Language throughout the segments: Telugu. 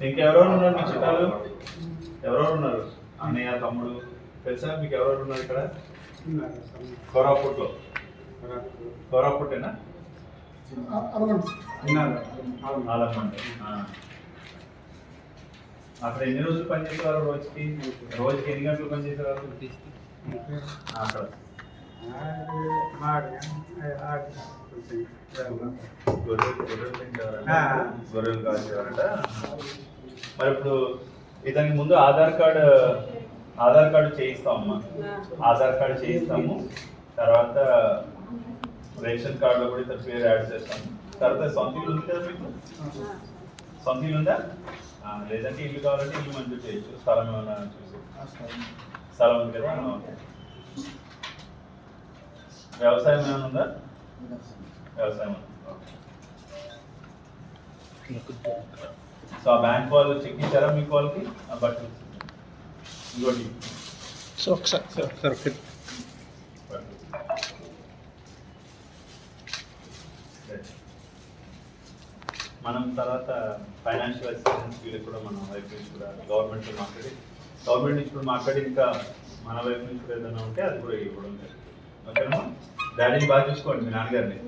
ఇంకెవరెవరు ఉన్నారు మీ చుట్టాలు ఎవరెవరు ఉన్నారు అన్నయ్య తమ్ముడు తెలుసా మీకు ఎవరెవరు ఉన్నారు ఇక్కడ కోరాపుట్లో కోరాపుట్టేనా. అక్కడ ఎన్ని రోజులు పనిచేసేవారు రోజుకి రోజుకి ఎన్ని గంటలు పనిచేసేవారు అక్కడ గొర్రెలు మరి ఇప్పుడు ఇతనికి ముందు ఆధార్ కార్డు ఆధార్ కార్డు చేయిస్తామమ్మా. ఆధార్ కార్డు చేయిస్తాము. తర్వాత రేషన్ కార్డులో కూడా ఇతని పేరు యాడ్ చేస్తాము. తర్వాత సొంత ఇల్లు ఉంది కదా మీకు? సొంత ఇల్లు ఉందా? లేదంటే ఇల్లు కావాలంటే ఇల్లు మంజూరు చేయొచ్చు. స్థలం ఏమైనా చూసి. స్థలం. ఉంది కదా. వ్యవసాయం ఏమైనా ఉందా? వ్యవసాయం. సో ఆ బ్యాంక్ వాళ్ళు చెక్ ఇచ్చారా మీకు వాళ్ళకి ఆ బట్టలు ఇంకోటి సో ఒకసారి. సార్ సార్ ఒకసారి మనం తర్వాత ఫైనాన్షియల్ అసిస్టెన్స్ వీళ్ళకి కూడా మనం వైపు నుంచి కూడా గవర్నమెంట్ మాట్లాడి గవర్నమెంట్ నుంచి కూడా మాట్లాడి ఇంకా మన వైపు నుంచి కూడా ఏదైనా ఉంటే అది కూడా ఇవ్వడం జరుగుతుంది. ఓకేనమ్మా డాడీని బాగా చూసుకోండి మీ నాన్నగారిని.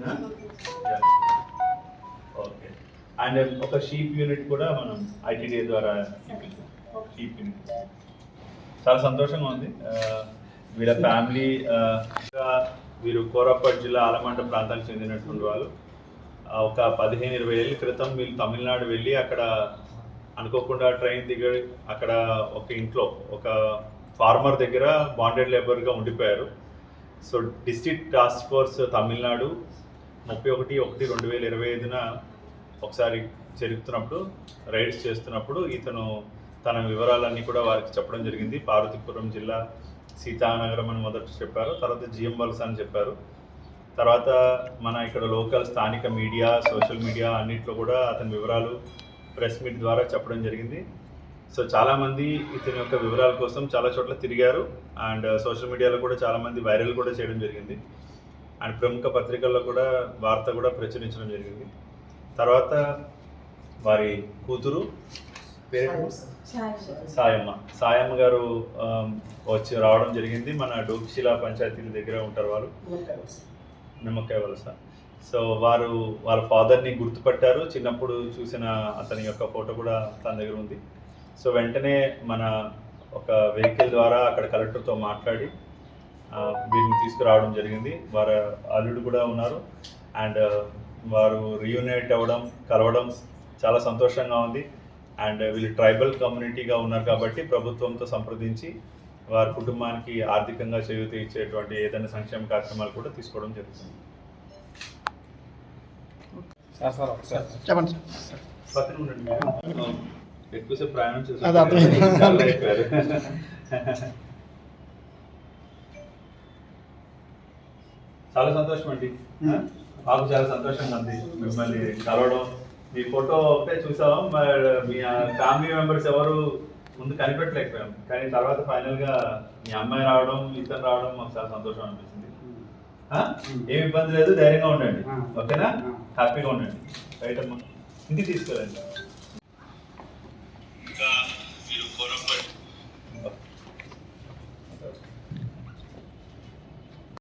ఓకే. అండ్ ఒక షీప్ యూనిట్ కూడా మనం ఐటీడీఏ ద్వారా షీప్ యూనిట్ చాలా సంతోషంగా ఉంది. వీళ్ళ ఫ్యామిలీ ఇంకా వీరు కోరాపట్ జిల్లా ఆలమంట ప్రాంతానికి చెందినటువంటి వాళ్ళు. ఒక పదిహేను ఇరవై ఏళ్ళ క్రితం వీళ్ళు తమిళనాడు వెళ్ళి అక్కడ అనుకోకుండా ట్రైన్ దిగ అక్కడ ఒక ఇంట్లో ఒక ఫార్మర్ దగ్గర బాండెడ్ లేబర్గా ఉండిపోయారు. So district task force Tamil Nadu ముప్పై ఒకటి ఒకటి రెండు వేల ఇరవై ఐదున ఒకసారి జరుగుతున్నప్పుడు రైడ్స్ చేస్తున్నప్పుడు ఇతను తన వివరాలన్నీ కూడా వారికి చెప్పడం జరిగింది. పార్వతీపురం జిల్లా సీతానగరం అని మొదట చెప్పారు. తర్వాత జిఎం వలస అని చెప్పారు. తర్వాత మన ఇక్కడ లోకల్ స్థానిక మీడియా సోషల్ మీడియా అన్నిట్లో కూడా అతని వివరాలు ప్రెస్ మీట్ ద్వారా చెప్పడం జరిగింది. సో చాలామంది ఇతని యొక్క వివరాల కోసం చాలా చోట్ల తిరిగారు. అండ్ సోషల్ మీడియాలో కూడా చాలామంది వైరల్ కూడా చేయడం జరిగింది. అండ్ ప్రముఖ పత్రికల్లో కూడా వార్త కూడా ప్రచురించడం జరిగింది. తర్వాత వారి కూతురు పేరు? సాయమ్మ. సాయమ్మ. గారు ఆమ్, వచ్చి రావడం జరిగింది. మన డోక్షిల పంచాయతీ దగ్గర ఉంటారు వాళ్ళు. నిమ్మకాయ వలస. సో వారు వాళ్ళ ఫాదర్ని గుర్తుపట్టారు. చిన్నప్పుడు చూసిన అతని యొక్క ఫోటో కూడా తన దగ్గర ఉంది. సో వెంటనే మన ఒక వెహికల్ ద్వారా అక్కడ కలెక్టర్తో మాట్లాడి వీరిని తీసుకురావడం జరిగింది. వారి అల్లుడు కూడా ఉన్నారు. అండ్ వారు రీయూనైట్ అవ్వడం కలవడం చాలా సంతోషంగా ఉంది. అండ్ వీళ్ళు ట్రైబల్ కమ్యూనిటీగా ఉన్నారు కాబట్టి ప్రభుత్వంతో సంప్రదించి వారి కుటుంబానికి ఆర్థికంగా చేయూత ఇచ్చేటువంటి ఏదైనా సంక్షేమ కార్యక్రమాలు కూడా తీసుకోవడం జరుగుతుంది. సార్ సార్ ఒకసారి చెప్పండి ఎక్కువసేపు ప్రయాణం చేసి. చాలా సంతోషం అండి. మాకు చాలా సంతోషంగా ఉంది మిమ్మల్ని కలవడం. మీ ఫోటో ఒకటే చూసాము మరి మీ ఫ్యామిలీ మెంబర్స్ ఎవరు ముందు కనిపెట్టలేకపోయాం. కానీ తర్వాత ఫైనల్గా మీ అమ్మాయి రావడం ఇతను రావడం మాకు చాలా సంతోషం అనిపించింది ఆ? ఏం ఇబ్బంది లేదు ధైర్యంగా ఉండండి. ఓకేనా. హ్యాపీగా ఉండండి. అమ్మా ఇంటికి తీసుకెళ్ళండి.